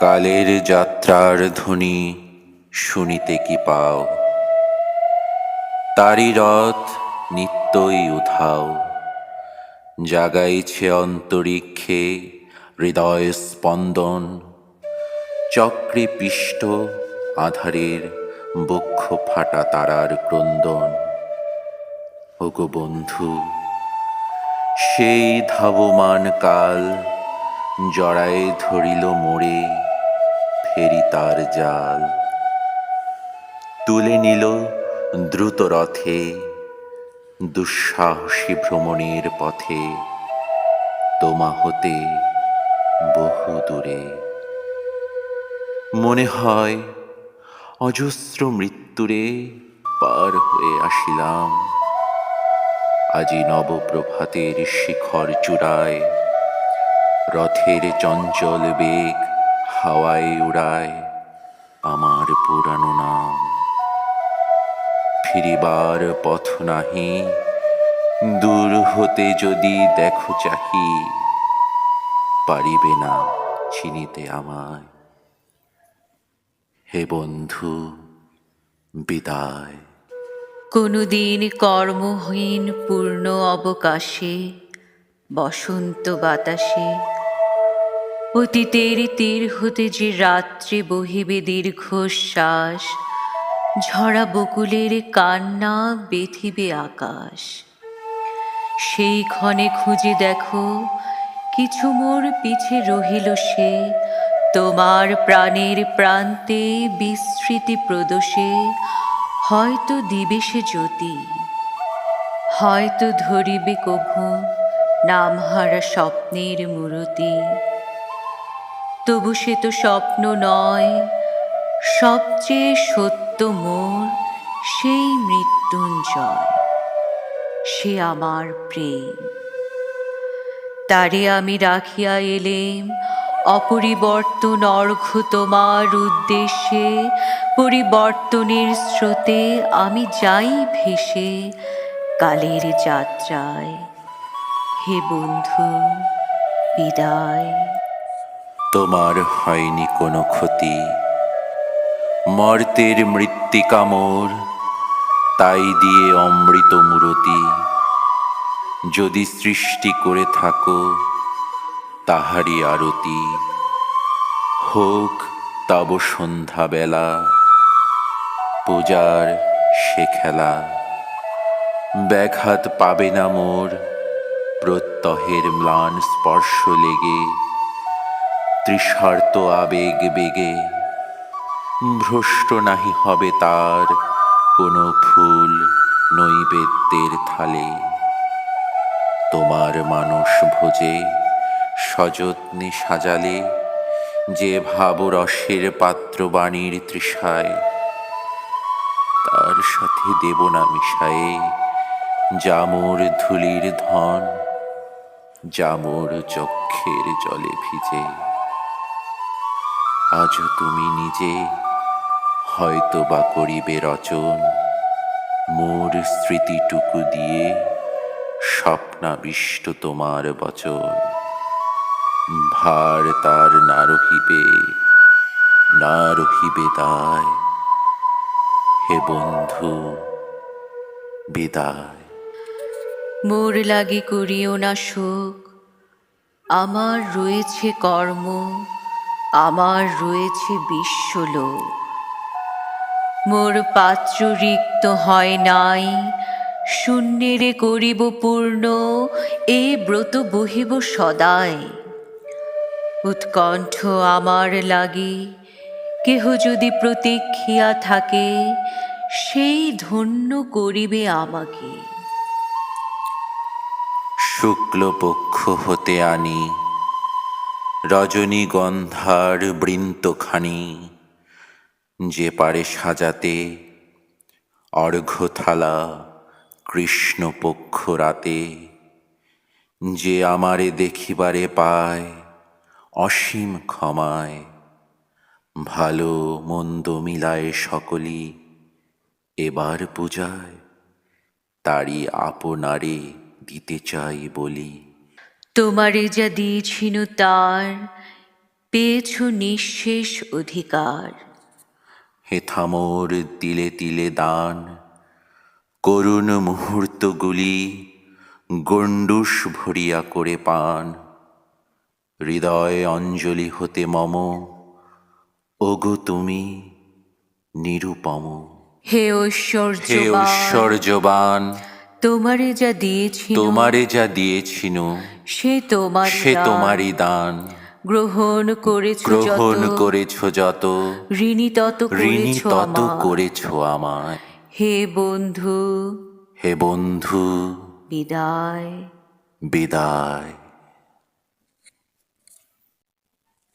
কালের যাত্রার ধ্বনি শুনিতে কি পাও? তারি রথ নিত্যই উধাও। জাগাইছে অন্তরিক্ষে হৃদয় স্পন্দন। চক্রে পিষ্ট আধারের বক্ষ ফাটা তারার ক্রন্দন। ওগো বন্ধু, সেই ধাবমান কাল জড়ায় ধরিল মোড়ে। ফেরি তার জাল। তুলে নিল দ্রুত রথে দুঃসাহসী ভ্রমণের পথে। তোমা হতে বহু দূরে। মনে হয় অজস্র মৃত্যুরে পার হয়ে আসিলাম। আজি নবপ্রভাতের শিখর চূড়ায় রথের চঞ্চল বেগ হাওয়ায় উড়ায় আমার পুরানো নাম। ফিরিবার পথ নাহি, দূর হতে যদি দেখো চাহি, পারিবে না চিনিতে আমায়। হে বন্ধু, বিদায়। কোনোদিন কর্মহীন পূর্ণ অবকাশে, বসন্ত বাতাসে অতীতের তীর হতে যে রাত্রে বহিবে দীর্ঘশ্বাস, ঝরা বকুলের কান্না বেথিবে আকাশ। সেই ক্ষণে খুঁজে দেখো, কিছু মোর পিছে রহিল সে, তোমার প্রাণের প্রান্তে বিস্মৃতি প্রদোষে, হয়তো দিবে সে জ্যোতি, হয়তো ধরিবে কভু নামহারা স্বপ্নের মূরতি। তবু সে তো স্বপ্ন নয়। সবচেয়ে সত্য মোর সেই মৃত্যুঞ্জয়। সে আমার প্রেম। তারে আমি রাখিয়া এলেম। অপরিবর্তন অর্ঘ্য তোমার উদ্দেশ্যে। পরিবর্তনের স্রোতে আমি যাই ভেসে কালের যাত্রায়। হে বন্ধু, বিদায়। তোমার হয়নি কোনো ক্ষতি। মর্তের মৃত্তিকা মোর, তাই দিয়ে অমৃত মূরতি। যদি সৃষ্টি করে থাকো তাহারি আরতি। হোক তব সন্ধ্যাবেলা, পূজার সে খেলা। ব্যাঘাত পাবে না মোর, প্রত্যহের ম্লান স্পর্শ লেগে। তৃষার্ত আবেগ বেগে। ভ্রষ্ট নাহি হবে তার কোনো ফুল নৈবেদ্যের থালে। তোমার মানুষ ভোজে সযত্নে সাজালে, যে ভাবরসের পাত্রবাণীর তৃষায়, তার সাথে দেব না মিশায়ে জামুর ধুলির ধন, জামুর চক্ষের জলে ভিজে। আজও তুমি নিজে হয়তো বা করিবে রচন। মোর স্মৃতিটুকু দিয়ে স্বপ্নাবিষ্ট তোমার বচন। ভার তার না রহিবে না রহিবে দায়। হে বন্ধু, বিদায়। মোর লাগি করিও না শোক আমার রয়েছে কর্ম। আমার রয়েছে বিশ্বলোক। মোর পাত্র রিক্ত হয় নাই, শূন্যেরে করিব পূর্ণ, এ ব্রত বহিব সদাই। উৎকণ্ঠ আমার লাগি, কেহ যদি প্রতীক্ষিয়া থাকে, সেই ধন্য করিবে আমাকে। শুক্লপক্ষ হতে আনি রজনীগন্ধার বৃন্তখানি, যে পারে সাজাতে অর্ঘ্যথালা কৃষ্ণপক্ষ রাতে যে আমারে দেখিবারে পায় অসীম ক্ষমায়, ভালো মন্দ মিলায় সকলি এবার পূজায়, তারই আপনারে দিতে চাই বলি। তোমারে যা দিয়েছিনু তার পেয়েছ নিঃশেষ অধিকার। হে থামোর তিলে তিলে দান করুণ মুহূর্তগুলি গণ্ডুষ ভরিয়া করে পান। হৃদয় অঞ্জলি হতে মম ওগো তুমি নিরুপম। হে ঐশ্বর্য হে ঐশ্বর্যবান তোমারে যা দিয়েছি তোমারে যা দিয়েছিনু সে তোমার সে তোমারই দান। গ্রহণ করেছ গ্রহণ যত করেছ যত। ঋণী তত ঋণী তত করেছ আমায়। হে বন্ধু। হে বন্ধু। বিদায়। বিদায়।